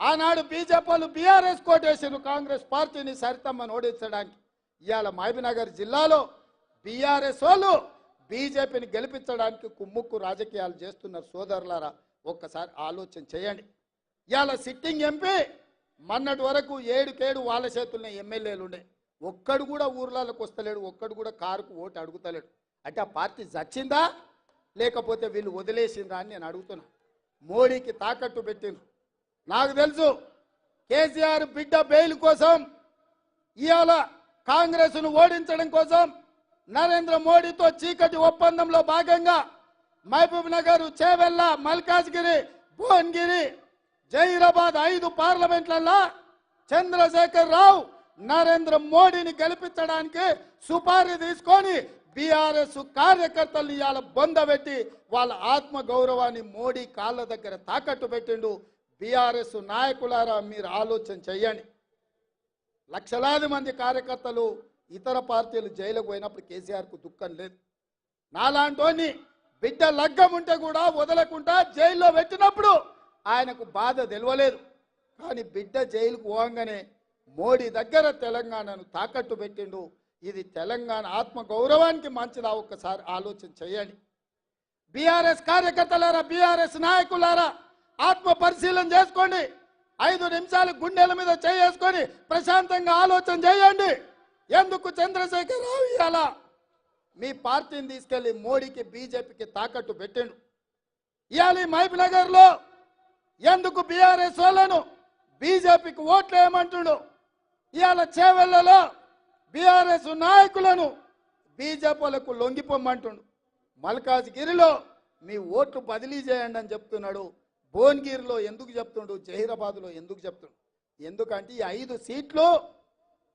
ఆనాడు బీజేపీ వాళ్ళు బీఆర్ఎస్ కోటేసారు కాంగ్రెస్ పార్టీని సరితమ్మని ఓడించడానికి. ఇవాళ మహబీనగర్ జిల్లాలో బీఆర్ఎస్ వాళ్ళు బీజేపీని గెలిపించడానికి కుమ్ముక్కు రాజకీయాలు చేస్తున్నారు సోదరులారా. ఒక్కసారి ఆలోచన చేయండి. ఇవాళ సిట్టింగ్ ఎంపీ మొన్నటి వరకు ఏడుకేడు వాళ్ళ చేతుల్లో ఎమ్మెల్యేలు ఉండే. ఒక్కడు కూడా ఊర్లలోకి వస్తలేడు ఒక్కడు కూడా కారుకు ఓటు అడుగుతలేడు. అంటే ఆ పార్టీ చచ్చిందా? లేకపోతే వీళ్ళు వదిలేసిందా అని నేను అడుగుతున్నా. మోడీకి తాకట్టు పెట్టిండ్రు. నాకు తెలుసు కేసీఆర్ బిడ్డ బెయిల్ కోసం ఇవాళ కాంగ్రెస్ను ఓడించడం కోసం నరేంద్ర మోడీతో చీకటి ఒప్పందంలో భాగంగా మహబూబ్ నగర్ చేవెళ్ళ మల్కాజ్గిరి భువన్గిరి జైరాబాద్ ఐదు పార్లమెంట్లలో చంద్రశేఖర్ రావు నరేంద్ర మోడీని గెలిపించడానికి సుపారీ తీసుకొని బీఆర్ఎస్ కార్యకర్తలు ఇవాళ బొందబెట్టి వాళ్ళ ఆత్మ గౌరవాన్ని మోడీ కాళ్ళ దగ్గర తాకట్టు పెట్టిండు. బీఆర్ఎస్ నాయకులారా మీరు ఆలోచన చెయ్యండి లక్షలాది మంది కార్యకర్తలు ఇతర పార్టీలు జైలుకు పోయినప్పుడు కేసీఆర్కు దుఃఖం లేదు. నాలాంటోని బిడ్డ లగ్గం ఉంటే కూడా వదలకుండా జైల్లో పెట్టినప్పుడు ఆయనకు బాధ తెలియలేదు కానీ బిడ్డ జైలుకు పోగానే మోడీ దగ్గర తెలంగాణను తాకట్టు పెట్టిండు. ఇది తెలంగాణ ఆత్మ గౌరవానికి మంచిదా? ఒక్కసారి ఆలోచన చేయండి. బీఆర్ఎస్ కార్యకర్తలారా బీఆర్ఎస్ నాయకులారా ఆత్మ పరిశీలన చేసుకోండి. ఐదు నిమిషాలు గుండెల మీద చేసుకొని ప్రశాంతంగా ఆలోచన చేయండి. ఎందుకు చంద్రశేఖర్ రావు ఇలా మీ పార్టీని తీసుకెళ్ళి మోడీకి బీజేపీకి తాకట్టు పెట్టాడు. ఇవాళ ఈ నగర్లో ఎందుకు బీఆర్ఎస్ వాళ్ళను బీజేపీకి ఓట్లు వేయమంటుడు? ఇవాళ చేవెళ్ళలో బీఆర్ఎస్ నాయకులను బీజేపీలకు లొంగిపోమ్మంటుండు మల్కాజ్గిరిలో మీ ఓట్లు బదిలీ చేయండి అని చెప్తున్నాడు భువనగిరిలో ఎందుకు చెప్తుండు జహీరాబాద్లో ఎందుకు చెప్తుండు? ఎందుకంటే ఈ ఐదు సీట్లు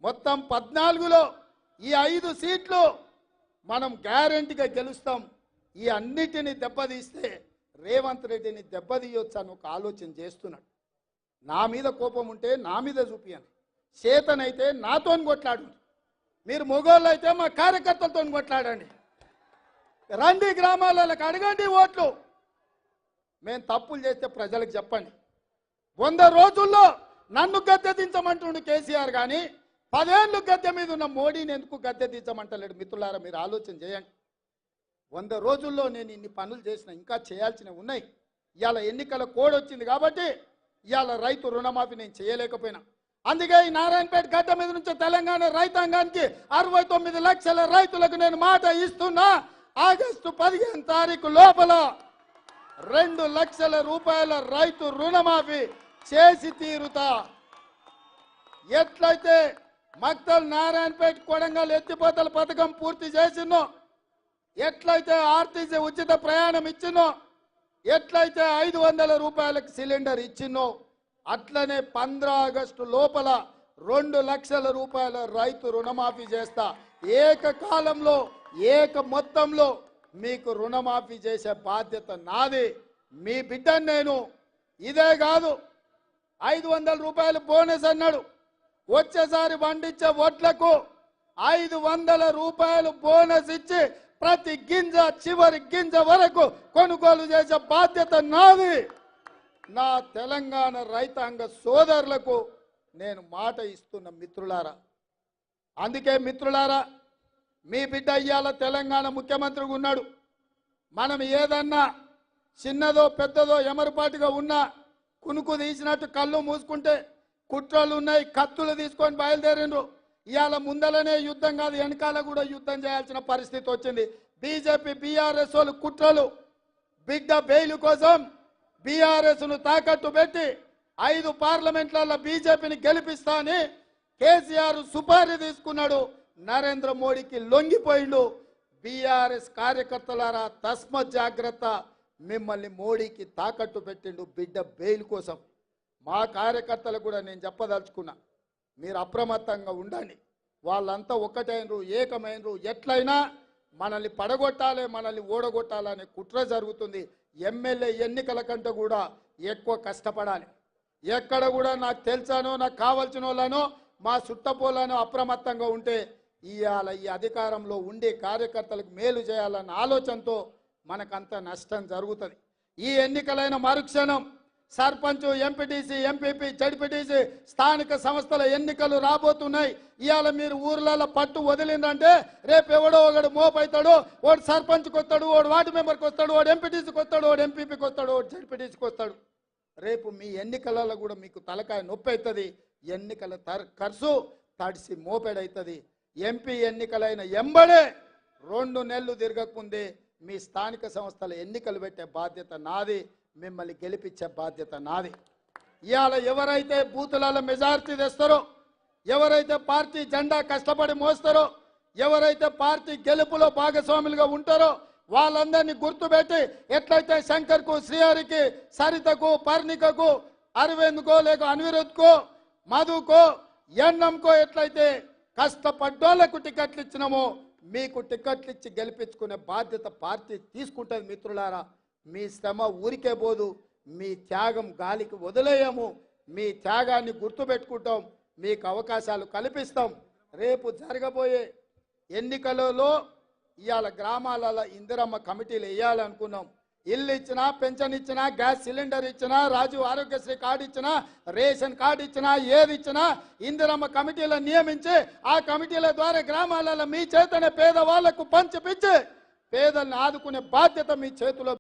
మొత్తం పద్నాలుగులో ఈ ఐదు సీట్లు మనం గ్యారంటీగా గెలుస్తాం. ఈ అన్నిటిని దెబ్బతీస్తే రేవంత్ రెడ్డిని దెబ్బతీయొచ్చు అని ఒక ఆలోచన చేస్తున్నాడు. నా మీద కోపం ఉంటే నా మీద చూపియండి చేతనైతే నాతో కొట్లాడు మీరు మొగోళ్ళు అయితే మా కార్యకర్తలతో కొట్లాడండి. రండి గ్రామాలకు అడగండి ఓట్లు. మేము తప్పులు చేస్తే ప్రజలకు చెప్పండి. వంద రోజుల్లో నన్ను గద్దె దించమంటుండు కేసీఆర్ కానీ పదేళ్ళు గద్దె మీద ఉన్న మోడీని ఎందుకు గద్దె దించమంటలేడు మిత్రులారా మీరు ఆలోచన చేయండి. వంద రోజుల్లో నేను ఇన్ని పనులు చేసిన ఇంకా చేయాల్సినవి ఉన్నాయి. ఇవాళ ఎన్నికల కోడ్ వచ్చింది కాబట్టి ఇవాళ రైతు రుణమాఫీ నేను చేయలేకపోయినా. అందుకే ఈ నారాయణపేట గడ్డ మీద నుంచి తెలంగాణ రైతాంగానికి అరవై తొమ్మిది లక్షల రైతులకు నేను మాట ఇస్తున్నా ఆగస్టు పదిహేను తారీఖు లోపల. రెండు లక్షల రూపాయల రైతు రుణమాఫీ చేసి తీరుతా. ఎట్లయితే మక్తల్ నారాయణపేట కొడంగల్ ఎత్తిపోతల పథకం పూర్తి చేసినో ఎట్లయితే ఆర్టీసీ ఉచిత ప్రయాణం ఇచ్చినో ఎట్లయితే ఐదు వందల రూపాయలకు సిలిండర్ ఇచ్చినో అట్లనే పంద్ర ఆగస్టు లోపల రెండు లక్షల రూపాయల రైతు రుణమాఫీ చేస్తా. ఏకకాలంలో ఏక మొత్తంలో మీకు రుణమాఫీ చేసే బాధ్యత నాది. మీ బిడ్డను నేను ఇదే కాదు. ఐదు వందల రూపాయలు బోనస్ అన్నాడు. వచ్చేసారి పండించే వడ్లకు ఐదు వందల రూపాయలు బోనస్ ఇచ్చి ప్రతి గింజ చివరి గింజ వరకు కొనుగోలు చేసే బాధ్యత నాది. నా తెలంగాణ రైతాంగ సోదరులకు నేను మాట ఇస్తున్న మిత్రులారా అందుకే మిత్రులారా మీ బిడ్డ ఇయ్యాల తెలంగాణ ముఖ్యమంత్రిగా ఉన్నాడు. మనం ఏదన్నా చిన్నదో పెద్దదో ఎమరుపాటుగా ఉన్నా కునుకు తీసినట్టు కళ్ళు మూసుకుంటే కుట్రలు ఉన్నాయి కత్తులు తీసుకొని బయలుదేరిండ్రు. ఇవాళ ముందలనే యుద్ధం కాదు వెనకాల కూడా యుద్ధం చేయాల్సిన పరిస్థితి వచ్చింది. బీజేపీ బీఆర్ఎస్ వాళ్ళు కుట్రలు. బిడ్డ బెయిల్ కోసం బీఆర్ఎస్ను తాకట్టు పెట్టి ఐదు పార్లమెంట్లలో బీజేపీని గెలిపిస్తా అని కేసీఆర్ సుపారీ తీసుకున్నాడు. నరేంద్ర మోడీకి లొంగిపోయిండు. బీఆర్ఎస్ కార్యకర్తలారా తస్మత్ జాగ్రత్త. మిమ్మల్ని మోడీకి తాకట్టు పెట్టిండు బిడ్డ బెయిల్ కోసం. మా కార్యకర్తలు కూడా నేను చెప్పదలుచుకున్నా మీరు అప్రమత్తంగా ఉండండి. వాళ్ళంతా ఒక్కటైనరు ఏకమైనరు. ఎట్లయినా మనల్ని పడగొట్టాలి మనల్ని ఓడగొట్టాలనే కుట్ర జరుగుతుంది. ఎమ్మెల్యే ఎన్నికల కంటే కూడా ఎక్కువ కష్టపడాలి. ఎక్కడ కూడా నాకు తెలిసానో నాకు కావాల్సిన వాళ్ళనో మా చుట్టపోలను అప్రమత్తంగా ఉంటే ఇవాళ ఈ అధికారంలో ఉండే కార్యకర్తలకు మేలు చేయాలన్న ఆలోచనతో మనకంత నష్టం జరుగుతుంది. ఈ ఎన్నికలైన మరుక్షణం సర్పంచ్ ఎంపీటీసీ ఎంపీపీ జడ్పీటీసీ స్థానిక సంస్థల ఎన్నికలు రాబోతున్నాయి. ఇవాళ మీరు ఊర్లలో పట్టు వదిలిందంటే రేపు ఎవడో ఒకడు మోపైతాడు వాడు సర్పంచ్కి వస్తాడు వాడు వార్డు మెంబర్కి వస్తాడు వాడు ఎంపీటీసీకి వస్తాడు వాడు ఎంపీపీకి వస్తాడు వాడు జడ్పీటీసీకి వస్తాడు. రేపు మీ ఎన్నికలలో కూడా మీకు తలకాయ నొప్పి అవుతుంది ఎన్నికల తర్ ఖర్చు తడిసి మోపెడవుతుంది ఎంపీ ఎన్నికలైన ఎంబడే రెండు నెలలు తిరగకముందే మీ స్థానిక సంస్థల ఎన్నికలు పెట్టే బాధ్యత నాది మిమ్మల్ని గెలిపించే బాధ్యత నాది. ఇవాళ ఎవరైతే బూతులలో మెజార్టీ తెస్తారో ఎవరైతే పార్టీ జెండా కష్టపడి మోస్తారో ఎవరైతే పార్టీ గెలుపులో భాగస్వాములుగా ఉంటారో వాళ్ళందరినీ గుర్తుపెట్టి ఎట్లయితే శంకర్కు శ్రీహరికి సరితకు పర్ణికకు అరవింద్కో లేక అనిరుద్కో మధుకో ఎన్నంకో ఎట్లయితే కష్టపడ్డోళ్ళకు టికెట్లు ఇచ్చినామో మీకు టికెట్లు ఇచ్చి గెలిపించుకునే బాధ్యత పార్టీ తీసుకుంటుంది మిత్రులారా. మీ శ్రమ ఊరికే పోదు. మీ త్యాగం గాలికి వదిలేయము. మీ త్యాగాన్ని గుర్తుపెట్టుకుంటాం. మీకు అవకాశాలు కల్పిస్తాం. రేపు జరగబోయే ఎన్నికలలో ఇవాళ గ్రామాలలో ఇందిరమ్మ కమిటీలు వేయాలనుకున్నాం. ఇల్లు ఇచ్చినా పెన్షన్ ఇచ్చినా గ్యాస్ సిలిండర్ ఇచ్చినా రాజు ఆరోగ్యశ్రీ కార్డు ఇచ్చినా రేషన్ కార్డు ఇచ్చినా ఏది ఇచ్చినా ఇందిరమ్మ కమిటీలను నియమించి ఆ కమిటీల ద్వారా గ్రామాలలో మీ చేతనే పేదవాళ్ళకు పంచిపించి పేదల్ని ఆదుకునే బాధ్యత మీ చేతిలో